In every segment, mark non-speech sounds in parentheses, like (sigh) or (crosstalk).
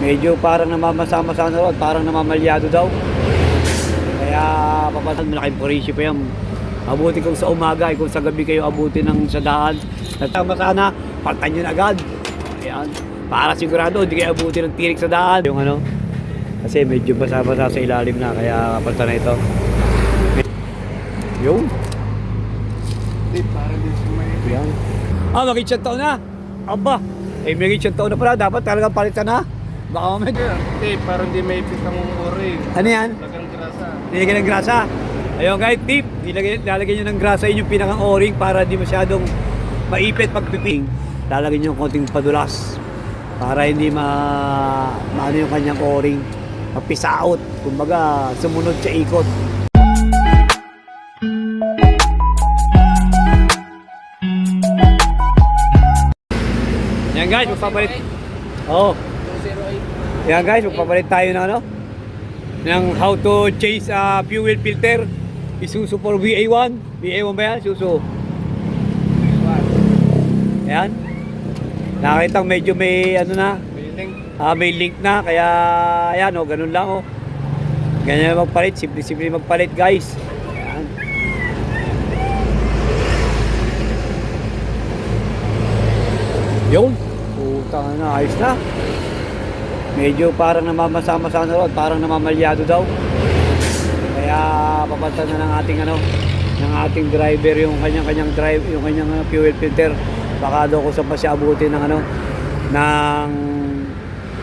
Medyo parang namamasama-sama na parang namamalyado daw. Kaya papasan malaking porisyo pa yan. Abuti kung sa umaga, eh, kung sa gabi kayo abuti ng sa daan. Natama sana, paltan nyo na agad. Ayan. Para sigurado, hindi kayo abuti ng tirik sa daan. Yung ano, kasi medyo basa-basa sa ilalim na, kaya paltan na ito. Yung, Hindi, parang din sumayin. yan. Ah, mag-itsyang na. Aba, eh may itsyang na pala, dapat talagang palitan na. Baka mamaya. Hindi, parang di may ipit ang oring. Ano yan? Lagang grasa. Nilagyan ng grasa. Ayun guys, tip. Nilagay, lalagyan nyo ng grasa yun yung pinakang o-ring para di masyadong maipit pag piping. Lalagyan nyo ng konting padulas para hindi ma maano yung kanyang o-ring. Mapisaot. Kumbaga, sumunod sa ikot. Yan guys, magpapalit. Oo. Yan guys, magpapalit tayo ng ano? ng how to change a fuel filter. Isuzu for VA1 VA1 ba yan? Isuzu. Ayan. Nakita medyo may ano na. Feeling. ah, May link na. Kaya ayan o ganun lang o Ganyan magpalit. Simple-simple magpalit guys. Ayan. Yun. Puta na ayos na Medyo parang namamasama-sama na parang namamalyado daw. Kaya papalitan na ng ating ano, ng ating driver yung kanyang-kanyang drive, yung kanyang fuel filter. Baka daw kung saan pa siya abutin ng ano, ng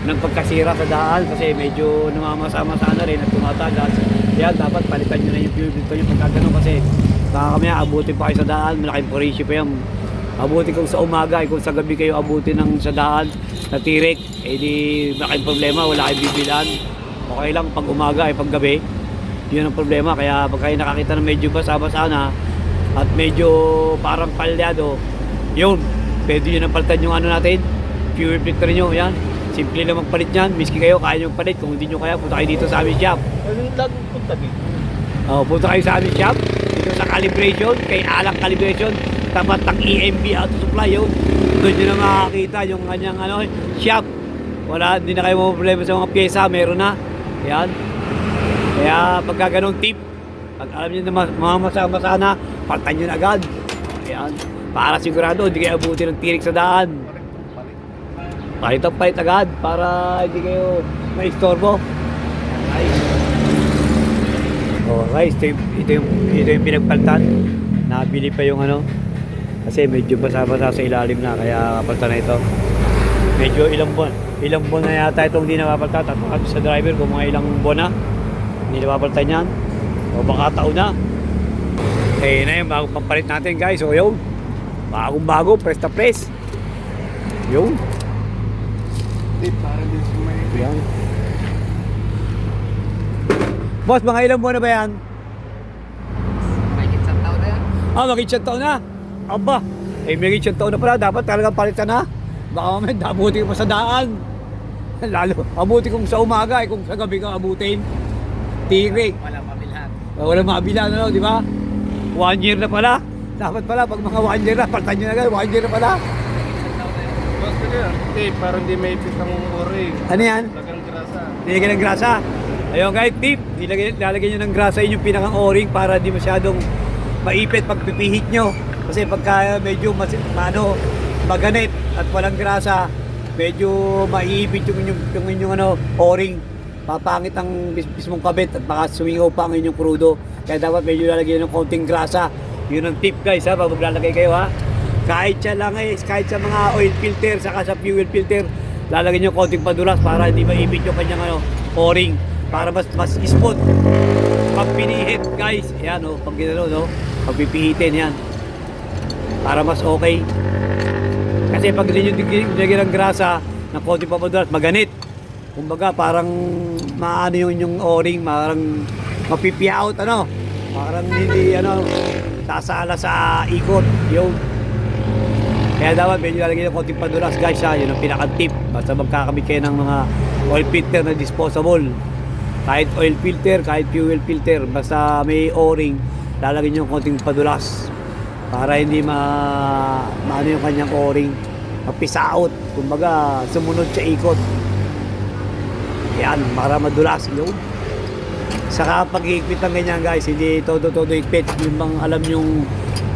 ng pagkasira sa daan kasi medyo namamasama-sama na rin at tumatagas. Kaya dapat palitan nyo na yung fuel filter yung pagkagano kasi baka kami abutin pa kayo sa daan, malaking porisyo pa yan. Abuti kung sa umaga, eh, kung sa gabi kayo abuti ng sa daan, na tirik, eh di malaking problema, wala kayong bibilan. Okay lang pag umaga, eh pag gabi, yun ang problema. Kaya pag kayo nakakita na medyo basa-basa na, at medyo parang palyado, yun, pwede yun ang palitan yung ano natin, fuel filter nyo, yan. Simple lang magpalit yan, miski kayo, kaya nyo palit. Kung hindi nyo kaya, punta kayo dito sa aming shop. Anong lagong punta dito? Oh, punta kayo sa aming shop, dito sa calibration, kay Alang Calibration, tapat ng EMB Auto Supply yun. Doon nyo na makakita yung kanyang ano, shop. Wala, hindi na kayo problema sa mga pyesa, meron na. Yan. Kaya pagka ganong tip, pag alam nyo na mga masama sana, paltan nyo na agad. Yan. Para sigurado, hindi kayo abuti ng tirik sa daan. Palit ang palit agad para hindi kayo maistorbo. Nice. Oh, guys, ito yung, ito yung, ito yung pinagpaltan. Nabili pa yung ano. Kasi medyo basa-basa sa ilalim na, kaya kapaltan na ito. Medyo ilang buwan. Ilang buwan na yata itong hindi napapaltan. Tatanong kami sa driver kung mga ilang buwan na. Hindi napapaltan yan. O baka taon na. Eh, na yung bagong pampalit natin guys. O yun. Bagong bago, press na press. Yun. Hindi, parang din sumayin. Yan. Boss, mga ilang buwan na ba yan? Mahigit sa taon na yan. Ah, mag-itsyang taon na. Aba, eh may itsyang taon na pala. Dapat talagang palitan na. Baka mamaya, abuti ko pa sa daan. (laughs) Lalo, abuti kung sa umaga, eh, kung sa gabi kang abutin. Tirik. Wala mabilhan. Uh, wala mabila na, no, di ba? One year na pala. Dapat pala, pag mga one year na, palitan nyo na agad. One year na pala. Hindi, parang di may ipit ang oring. Ano yan? Lagang grasa. Nilagyan ng grasa. Ayun guys, tip. Nilagyan, lalagyan nyo ng grasa yun yung pinakang o-ring para di masyadong maipit pag pipihit nyo. Kasi pagka medyo mas, ano, maganit at walang grasa, medyo maiipit yung inyong, yung inyong ano, o-ring. Papangit ang mismong kabit at baka sumingaw pa ang inyong krudo. Kaya dapat medyo lalagyan ng konting grasa. Yun ang tip guys ha, pag maglalagay kayo ha. Kahit siya lang eh, kahit sa mga oil filter, saka sa fuel filter, lalagyan nyo konting padulas para hindi maipit yung kanyang ano, o-ring. Para mas mas smooth. Pag pinihit guys, yan o, pag ginano no, pag pipihitin yan. Para mas okay. Kasi pag nilagyan ng grasa, ng konting papadulas, maganit. Kumbaga parang maano yung inyong o-ring, parang mapipiyaot ano. Parang hindi ano, sasala sa ikot. Yung kaya dapat medyo lalagyan ng konting padulas guys ha, yun ang pinaka-tip. Basta magkakamit kayo ng mga oil filter na disposable. Kahit oil filter, kahit fuel filter, basta may o-ring, lalagyan nyo ng konting padulas. Para hindi ma, maano yung kanyang o-ring, mapisaot. Kumbaga, sumunod sa ikot. Yan, para madulas yun. Saka pag higpit ng ganyan guys, hindi todo-todo higpit. Yung bang alam yung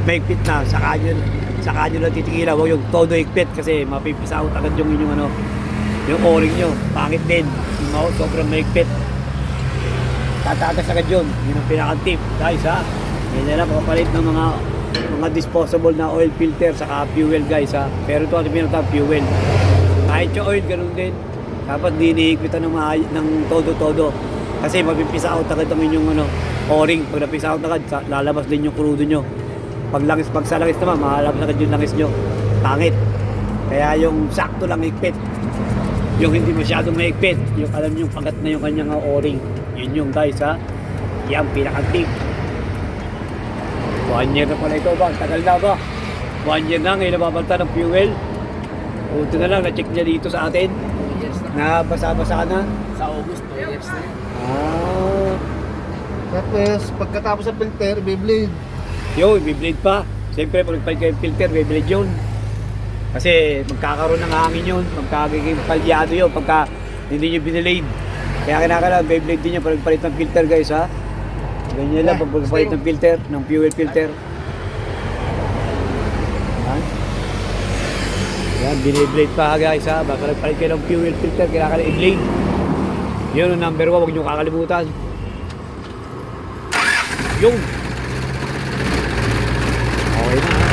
mahigpit na, saka nyo, saka nyo lang titigilan. Huwag yung todo higpit kasi mapipisa out agad yung inyong ano, yung o-ring nyo. Pangit din. Yung mga sobrang mahigpit. Tatatas agad yun. Yun ang pinaka-tip. Guys ha, yan na makapalit ng mga mga disposable na oil filter saka fuel guys ha. Pero ito ang pinaka fuel. Kahit yung oil, ganun din. Dapat di iniigpitan ng, maay- ng todo-todo. Kasi mapipisa out agad ang inyong ano, o-ring. Pag napisa out agad, lalabas din yung krudo nyo. Pag langis, pag sa langis naman, mahalabas agad yung langis nyo. Pangit. Kaya yung sakto lang higpit. Yung hindi masyadong mahigpit. Yung alam yung pagat na yung kanyang o-ring. Yun yung guys ha. Yan, pinaka-tip. One year na pala ito ba? Tagal na ba? One year na ngayon nababanta ng fuel. Buti na lang, na-check niya dito sa atin. Na. Basa-basa na. Sa August, 2 years na. Ah, Tapos, pagkatapos ng filter, Beyblade. yun, biblade pa. Siyempre, pag nagpalit kayo ng filter, biblade yun. Kasi magkakaroon ng hangin yun, magkagiging palyado yun pagka hindi nyo binilade. Kaya kinakailangan, Beyblade din yun pag nagpalit ng filter guys ha. Ganyan lang, pag nagpalit ng filter, ng fuel filter. Yan. Yan, biniblade pa guys ha. Baka nagpalit kayo ng fuel filter, kailangan i-blade. Yun ang number one, huwag nyo kakalimutan. Yung. Okay na. ha?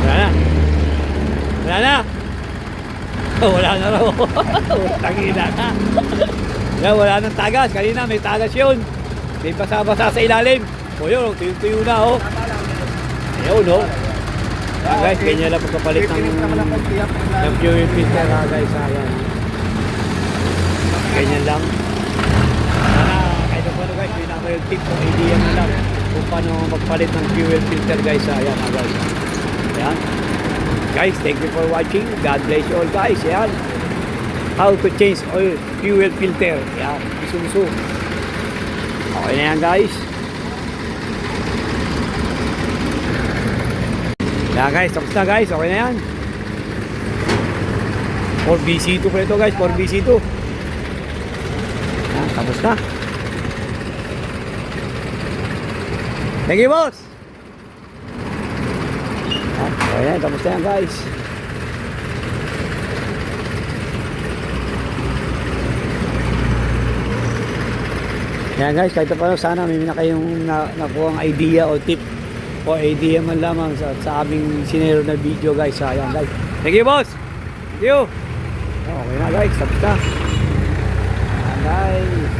Wala na. Wala na. Oh, (laughs) wala na raw. (laughs) Tangina na. Yan, wala nang tagas. Kanina may tagas yun. May basa-basa sa ilalim. O yun, tuyo-tuyo na oh. Ayun oh. Ah, guys, ganyan lang pagkapalit ng, ng fuel filter ha guys. Ayan. Ganyan lang. Sana kahit paano guys, pinaka yung tip o idea na lang kung paano magpalit ng fuel filter guys. Ayan ha guys. Ayan. Guys, thank you for watching. God bless you all guys. Ayan. How to change oil fuel filter. Ayan. Isuso. Okay na yan guys. Yan guys, tapos na guys. Okay na yan. 4BC2 pa ito guys. 4BC2. Yan, tapos na. Thank you boss. Yan, okay na yan. Tapos na yan guys. Yan guys, kahit pa sana may na kayong na, nakuha ang idea o tip o idea man lamang sa, sa aming sinero na video guys. Ayan guys. Thank you boss. Thank you. Okay na guys, tapos na. Ayan guys.